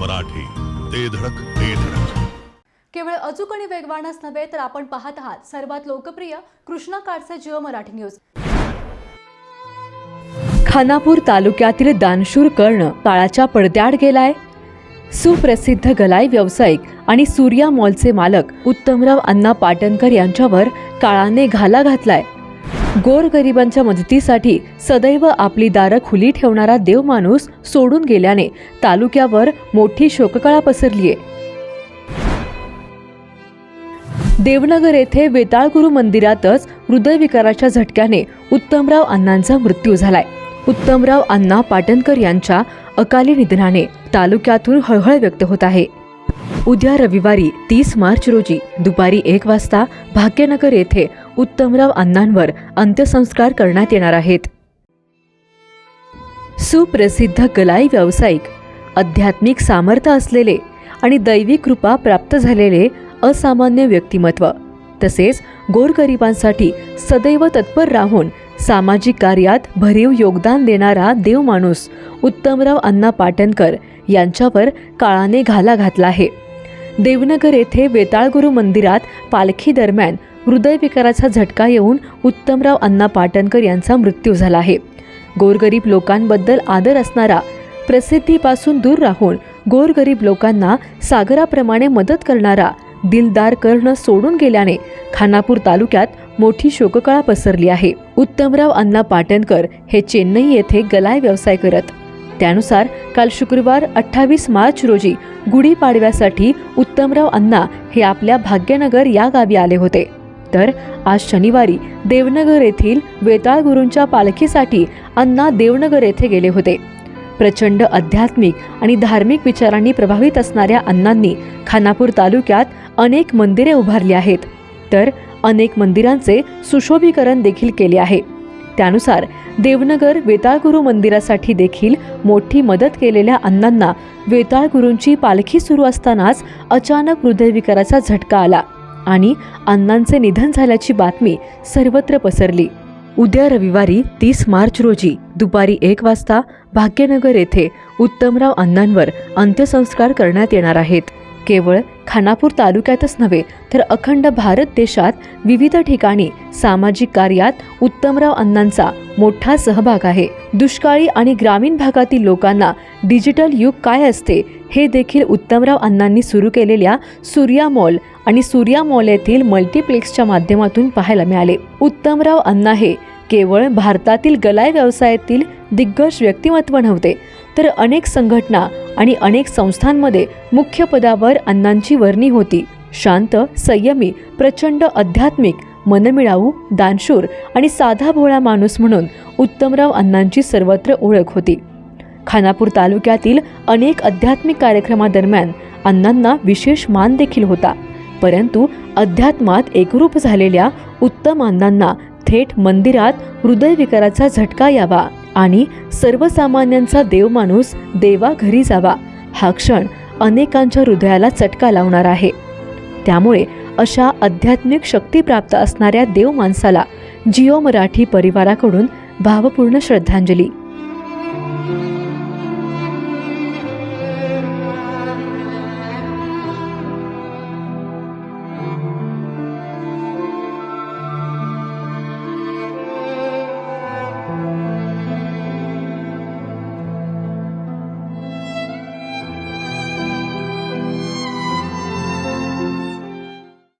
मराठी ते धडक ते धडक. केवळ अचूक आणि वेगवानच नव्हे तर आपण पाहत आहात सर्वात लोकप्रिय कृष्णा काडसे जिओ मराठी न्यूज. खानापूर तालुक्यातील दानशूर कर्ण काळाच्या पडद्याआड गेलाय. सुप्रसिद्ध गलाई व्यावसायिक आणि सूर्या मॉलचे मालक उत्तमराव अण्णा पाटणकर यांच्यावर काळाने घाला घातलाय. गोरगरिबांच्या मदतीसाठी सदैव आपली दारं खुली ठेवणारा देवमाणूस सोडून गेल्याने तालुक्यावर मोठी शोककळा पसरलीय. देवनगर येथे वेताळगुरु मंदिरातच हृदयविकाराच्या झटक्याने उत्तमराव अण्णांचा मृत्यू झालाय. उत्तमराव अण्णा पाटणकर यांच्या अकाली निधनाने तालुक्यातून हळहळ व्यक्त होत आहे. उद्या रविवारी तीस मार्च रोजी दुपारी एक वाजता भाग्यनगर येथे उत्तमराव अण्णांवर अंत्यसंस्कार करण्यात येणार आहेत. सुप्रसिद्ध गलाई व्यावसायिक आध्यात्मिक सामर्थ्य असलेले आणि दैवी कृपा प्राप्त झालेले असामान्य व्यक्तिमत्व तसेच गोरगरिबांसाठी सदैव तत्पर राहून सामाजिक कार्यात भरीव योगदान देणारा देव माणूस उत्तमराव अण्णा पाटणकर यांच्यावर काळाने घाला घातला आहे. देवनगर येथे वेताळगुरु मंदिरात पालखी दरम्यान हृदयविकाराचा झटका येऊन उत्तमराव अण्णा पाटणकर यांचा मृत्यू झाला आहे. गोरगरीब लोकांबद्दल आदर असणारा प्रसिद्धीपासून दूर राहून गोरगरीब लोकांना सागराप्रमाणे मदत करणारा दिलदार कर्ण सोडून गेल्याने खानापूर तालुक्यात मोठी शोककळा पसरली आहे. उत्तमराव अण्णा पाटणकर हे चेन्नई येथे गलाय व्यवसाय करत. त्यानुसार काल शुक्रवार अठ्ठावीस मार्च रोजी गुढीपाडव्यासाठी उत्तमराव अण्णा हे आपल्या भाग्यनगर या गावी आले होते. तर आज शनिवारी देवनगर येथील वेताळ गुरूंच्या पालखीसाठी अण्णा देवनगर येथे गेले होते. प्रचंड आध्यात्मिक आणि धार्मिक विचारांनी प्रभावित असणाऱ्या अण्णांनी खानापूर तालुक्यात अनेक मंदिरे उभारली आहेत. तर अनेक मंदिरांचे सुशोभीकरण देखील केले आहे. त्यानुसार देवनगर वेताळगुरू मंदिरासाठी देखील मोठी मदत केलेल्या अण्णांना वेताळगुरूंची पालखी सुरू असतानाच अचानक हृदयविकाराचा झटका आला. आणि अण्णांचे निधन झाल्याची बातमी सर्वत्र पसरली. उद्या रविवारी तीस मार्च रोजी दुपारी एक वाजता भाग्यनगर येथे उत्तमराव अण्णांवर अंत्यसंस्कार करण्यात येणार आहेत. केवळ खानापूर तालुक्यातच नव्हे तर अखंड भारत देशात विविध ठिकाणी सामाजिक कार्यात उत्तमराव अण्णांचा मोठा सहभाग आहे. दुष्काळी आणि ग्रामीण भागातील लोकांना डिजिटल युग काय असते हे देखील उत्तमराव अण्णांनी सुरू केलेल्या सूर्या मॉल आणि सूर्या मॉल येथील मल्टिप्लेक्सच्या माध्यमातून पाहायला मिळाले. उत्तमराव अण्णा हे केवळ भारतातील गलाय व्यवसायातील दिग्गज व्यक्तिमत्व नव्हते तर अनेक संघटना आणि अनेक संस्थांमध्ये मुख्य पदावर अण्णांची वर्णी होती. शांत संयमी प्रचंड आध्यात्मिक मनमिळावू दानशूर आणि साधा भोळा माणूस म्हणून उत्तमराव अण्णांची सर्वत्र ओळख होती. खानापूर तालुक्यातील अनेक आध्यात्मिक कार्यक्रमादरम्यान अण्णांना विशेष मान देखील होता. परंतु अध्यात्मात एकरूप झालेल्या उत्तम अण्णांना थेट मंदिरात हृदयविकाराचा झटका यावा आणि सर्वसामान्यांचा देवमाणूस देवा घरी जावा हा क्षण अनेकांच्या हृदयाला चटका लावणार आहे. त्यामुळे अशा आध्यात्मिक शक्ती प्राप्त असणाऱ्या देव माणसाला जिओ मराठी परिवाराकडून भावपूर्ण श्रद्धांजली.